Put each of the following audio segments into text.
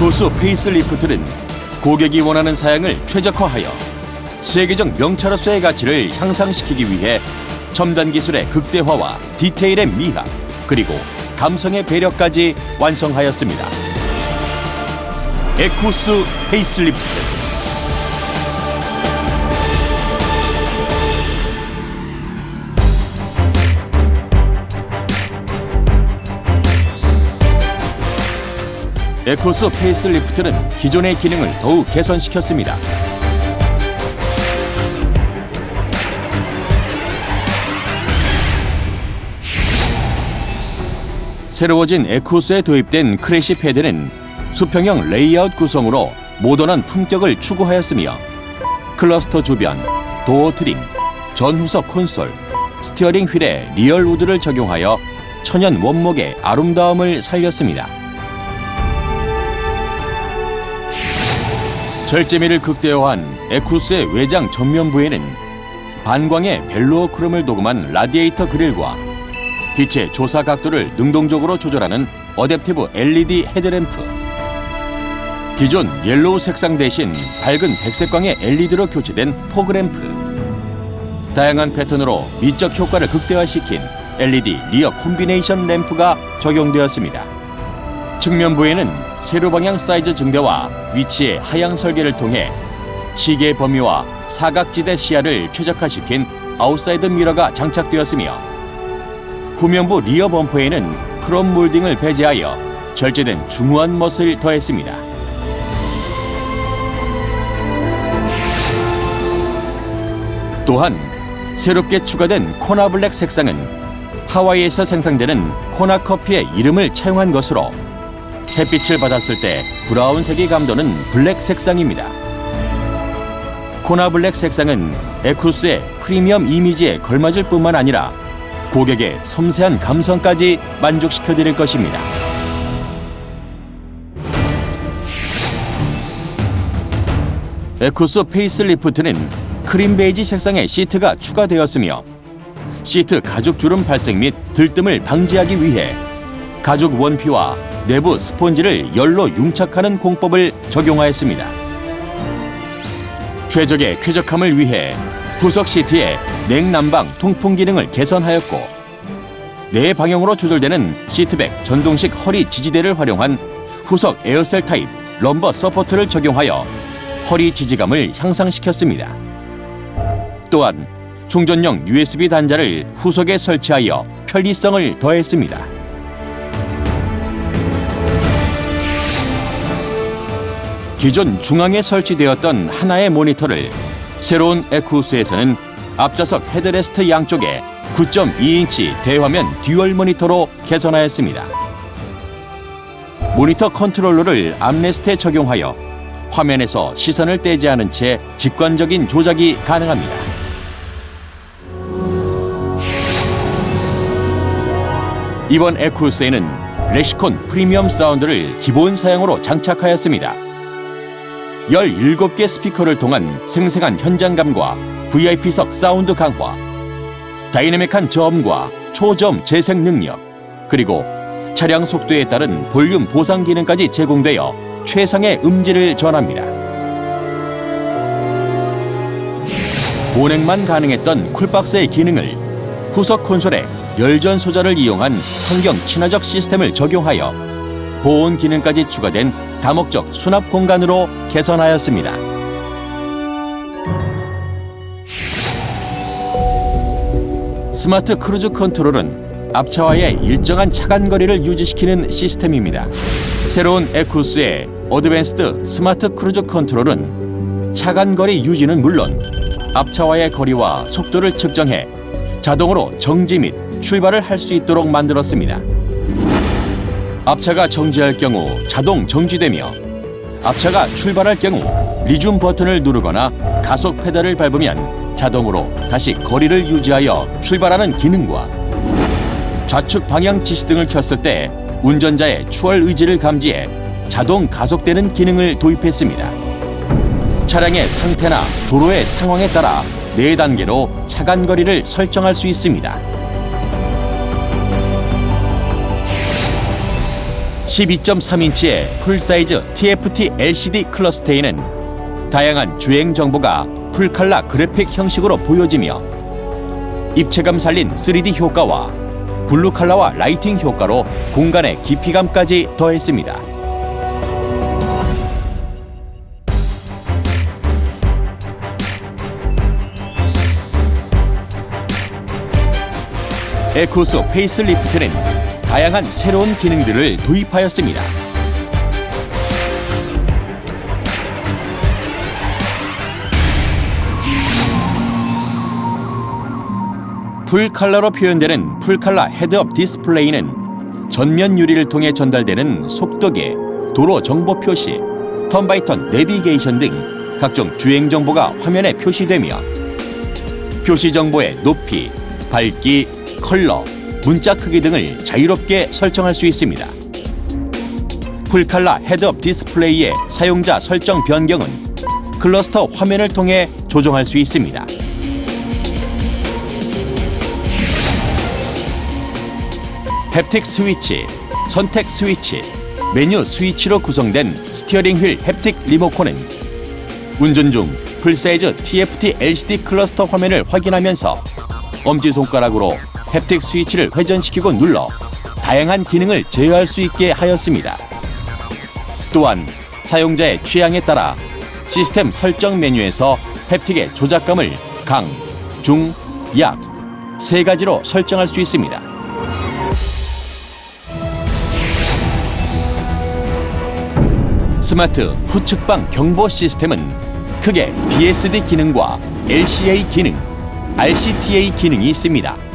에코스 페이스리프트는 고객이 원하는 사양을 최적화하여 세계적 명차로서의 가치를 향상시키기 위해 첨단 기술의 극대화와 디테일의 미학 그리고 감성의 배려까지 완성하였습니다. 에코스 페이스리프트 에코스 페이스리프트는 기존의 기능을 더욱 개선시켰습니다. 새로워진 에코스에 도입된 크래시 패드는 수평형 레이아웃 구성으로 모던한 품격을 추구하였으며 클러스터 주변, 도어 트림, 전후석 콘솔, 스티어링 휠에 리얼 우드를 적용하여 천연 원목의 아름다움을 살렸습니다. 절제미를 극대화한 에쿠스의 외장 전면부에는 반광의 벨로어 크롬을 도금한 라디에이터 그릴과 빛의 조사 각도를 능동적으로 조절하는 어댑티브 LED 헤드램프 기존 옐로우 색상 대신 밝은 백색광의 LED로 교체된 포그램프 다양한 패턴으로 미적 효과를 극대화시킨 LED 리어 콤비네이션 램프가 적용되었습니다. 측면부에는 세로 방향 사이즈 증대와 위치의 하향 설계를 통해 시계 범위와 사각지대 시야를 최적화시킨 아웃사이드 미러가 장착되었으며 후면부 리어 범퍼에는 크롬 몰딩을 배제하여 절제된 중후한 멋을 더했습니다. 또한 새롭게 추가된 코나 블랙 색상은 하와이에서 생산되는 코나 커피의 이름을 차용한 것으로 햇빛을 받았을 때 브라운색이 감도는 블랙 색상입니다. 코나 블랙 색상은 에쿠스의 프리미엄 이미지에 걸맞을 뿐만 아니라 고객의 섬세한 감성까지 만족시켜 드릴 것입니다. 에쿠스 페이스리프트는 크림 베이지 색상의 시트가 추가되었으며 시트 가죽 주름 발생 및 들뜸을 방지하기 위해 가죽 원피와 내부 스폰지를 열로 융착하는 공법을 적용하였습니다. 최적의 쾌적함을 위해 후석 시트의 냉난방 통풍 기능을 개선하였고 네 방향으로 조절되는 시트백 전동식 허리 지지대를 활용한 후석 에어셀 타입 럼버 서포트를 적용하여 허리 지지감을 향상시켰습니다. 또한 충전용 USB 단자를 후석에 설치하여 편리성을 더했습니다. 기존 중앙에 설치되었던 하나의 모니터를 새로운 에쿠스에서는 앞좌석 헤드레스트 양쪽에 9.2인치 대화면 듀얼 모니터로 개선하였습니다. 모니터 컨트롤러를 암레스트에 적용하여 화면에서 시선을 떼지 않은 채 직관적인 조작이 가능합니다. 이번 에쿠스에는 레시콘 프리미엄 사운드를 기본 사양으로 장착하였습니다. 17개 스피커를 통한 생생한 현장감과 VIP석 사운드 강화, 다이내믹한 저음과 초저음 재생 능력, 그리고 차량 속도에 따른 볼륨 보상 기능까지 제공되어 최상의 음질을 전합니다. 보냉만 가능했던 쿨박스의 기능을 후석 콘솔에 열전 소자를 이용한 환경 친화적 시스템을 적용하여 보온 기능까지 추가된 다목적 수납 공간으로 개선하였습니다. 스마트 크루즈 컨트롤은 앞차와의 일정한 차간 거리를 유지시키는 시스템입니다. 새로운 에쿠스의 어드밴스드 스마트 크루즈 컨트롤은 차간 거리 유지는 물론 앞차와의 거리와 속도를 측정해 자동으로 정지 및 출발을 할 수 있도록 만들었습니다. 앞차가 정지할 경우 자동 정지되며 앞차가 출발할 경우 리줌 버튼을 누르거나 가속 페달을 밟으면 자동으로 다시 거리를 유지하여 출발하는 기능과 좌측 방향 지시 등을 켰을 때 운전자의 추월 의지를 감지해 자동 가속되는 기능을 도입했습니다. 차량의 상태나 도로의 상황에 따라 네 단계로 차간 거리를 설정할 수 있습니다. 12.3인치의 풀사이즈 TFT LCD 클러스테에는 다양한 주행 정보가 풀칼라 그래픽 형식으로 보여지며 입체감 살린 3D 효과와 블루 칼라와 라이팅 효과로 공간의 깊이감까지 더했습니다. 에코스 페이스리프트는 다양한 새로운 기능들을 도입하였습니다. 풀칼라로 표현되는 풀칼라 헤드업 디스플레이는 전면 유리를 통해 전달되는 속도계, 도로 정보 표시, 턴바이턴 내비게이션 등 각종 주행 정보가 화면에 표시되며 표시 정보의 높이, 밝기, 컬러, 문자 크기 등을 자유롭게 설정할 수 있습니다. 풀칼라 헤드업 디스플레이의 사용자 설정 변경은 클러스터 화면을 통해 조정할 수 있습니다. 햅틱 스위치, 선택 스위치, 메뉴 스위치로 구성된 스티어링 휠 햅틱 리모컨은 운전 중 풀사이즈 TFT LCD 클러스터 화면을 확인하면서 엄지손가락으로 햅틱 스위치를 회전시키고 눌러 다양한 기능을 제어할 수 있게 하였습니다. 또한 사용자의 취향에 따라 시스템 설정 메뉴에서 햅틱의 조작감을 강, 중, 약 세 가지로 설정할 수 있습니다. 스마트 후측방 경보 시스템은 크게 BSD 기능과 LCA 기능, RCTA 기능이 있습니다.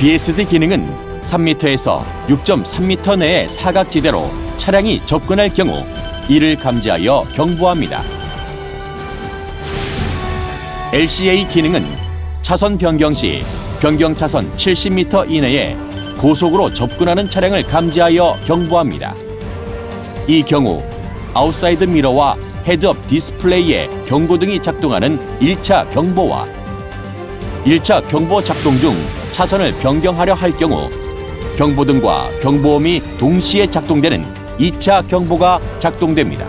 BSD 기능은 3m에서 6.3m 내의 사각지대로 차량이 접근할 경우 이를 감지하여 경보합니다. LCA 기능은 차선 변경 시 변경 차선 70m 이내에 고속으로 접근하는 차량을 감지하여 경보합니다. 이 경우 아웃사이드 미러와 헤드업 디스플레이에 경고등이 작동하는 1차 경보와 1차 경보 작동 중 차선을 변경하려 할 경우 경보등과 경보음이 동시에 작동되는 2차 경보가 작동됩니다.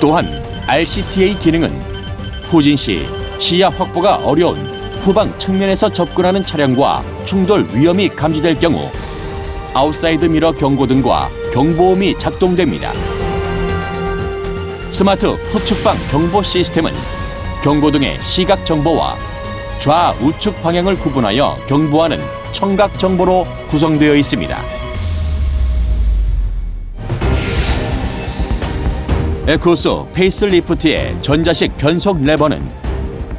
또한 RCTA 기능은 후진 시 시야 확보가 어려운 후방 측면에서 접근하는 차량과 충돌 위험이 감지될 경우 아웃사이드 미러 경고등과 경보음이 작동됩니다. 스마트 후측방 경보 시스템은 경고등의 시각 정보와 좌우측 방향을 구분하여 경보하는 청각 정보로 구성되어 있습니다. 에코스 페이스리프트의 전자식 변속 레버는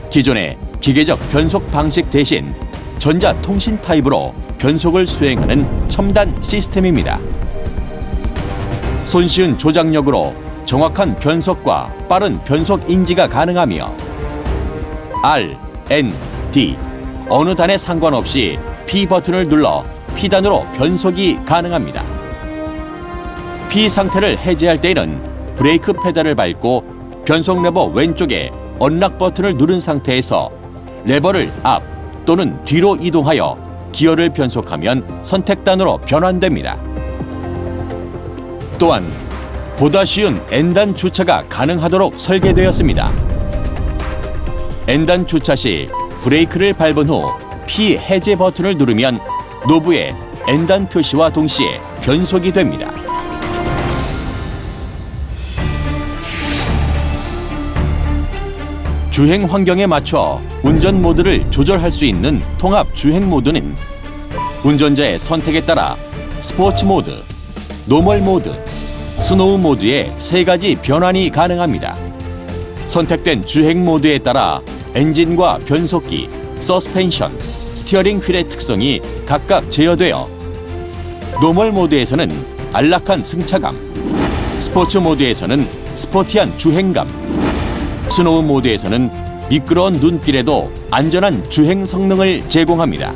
기존의 기계적 변속 방식 대신 전자 통신 타입으로 변속을 수행하는 첨단 시스템입니다. 손쉬운 조작력으로 정확한 변속과 빠른 변속 인지가 가능하며 R, N, D 어느 단에 상관없이 P 버튼을 눌러 P단으로 변속이 가능합니다. P 상태를 해제할 때에는 브레이크 페달을 밟고 변속 레버 왼쪽에 언락 버튼을 누른 상태에서 레버를 앞 또는 뒤로 이동하여 기어를 변속하면 선택단으로 변환됩니다. 또한 보다 쉬운 N단 주차가 가능하도록 설계되었습니다. N단 주차 시 브레이크를 밟은 후 P 해제 버튼을 누르면 노브에 N단 표시와 동시에 변속이 됩니다. 주행 환경에 맞춰 운전 모드를 조절할 수 있는 통합 주행 모드는 운전자의 선택에 따라 스포츠 모드, 노멀 모드, 스노우 모드의 세 가지 변환이 가능합니다. 선택된 주행 모드에 따라 엔진과 변속기, 서스펜션, 스티어링 휠의 특성이 각각 제어되어 노멀 모드에서는 안락한 승차감, 스포츠 모드에서는 스포티한 주행감, 스노우 모드에서는 미끄러운 눈길에도 안전한 주행 성능을 제공합니다.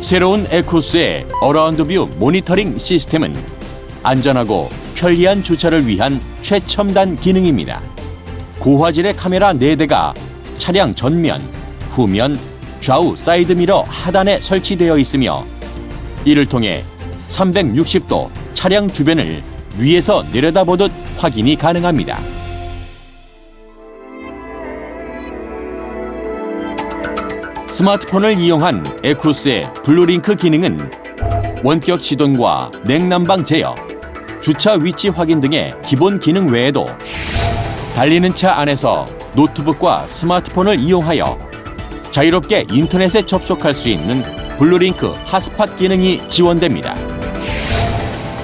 새로운 에코스의 어라운드 뷰 모니터링 시스템은 안전하고 편리한 주차를 위한 최첨단 기능입니다. 고화질의 카메라 4대가 차량 전면, 후면, 좌우 사이드미러 하단에 설치되어 있으며 이를 통해 360도 차량 주변을 위에서 내려다보듯 확인이 가능합니다. 스마트폰을 이용한 에쿠스의 블루링크 기능은 원격 시동과 냉난방 제어, 주차 위치 확인 등의 기본 기능 외에도 달리는 차 안에서 노트북과 스마트폰을 이용하여 자유롭게 인터넷에 접속할 수 있는 블루링크 핫스팟 기능이 지원됩니다.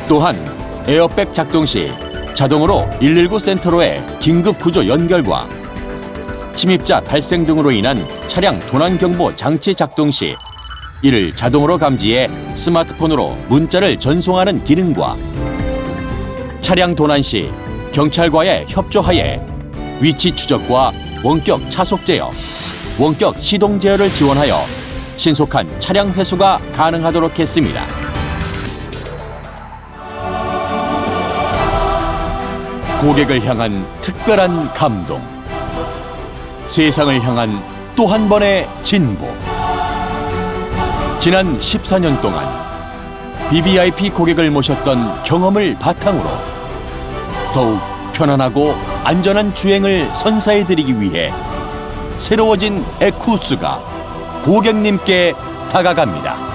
또한 에어백 작동 시 자동으로 119 센터로의 긴급 구조 연결과 침입자 발생 등으로 인한 차량 도난 경보 장치 작동 시 이를 자동으로 감지해 스마트폰으로 문자를 전송하는 기능과 차량 도난 시 경찰과의 협조하에 위치 추적과 원격 차속 제어, 원격 시동 제어를 지원하여 신속한 차량 회수가 가능하도록 했습니다. 고객을 향한 특별한 감동. 세상을 향한 또 한 번의 진보. 지난 14년 동안 BBIP 고객을 모셨던 경험을 바탕으로 더욱 편안하고 안전한 주행을 선사해 드리기 위해 새로워진 에쿠스가 고객님께 다가갑니다.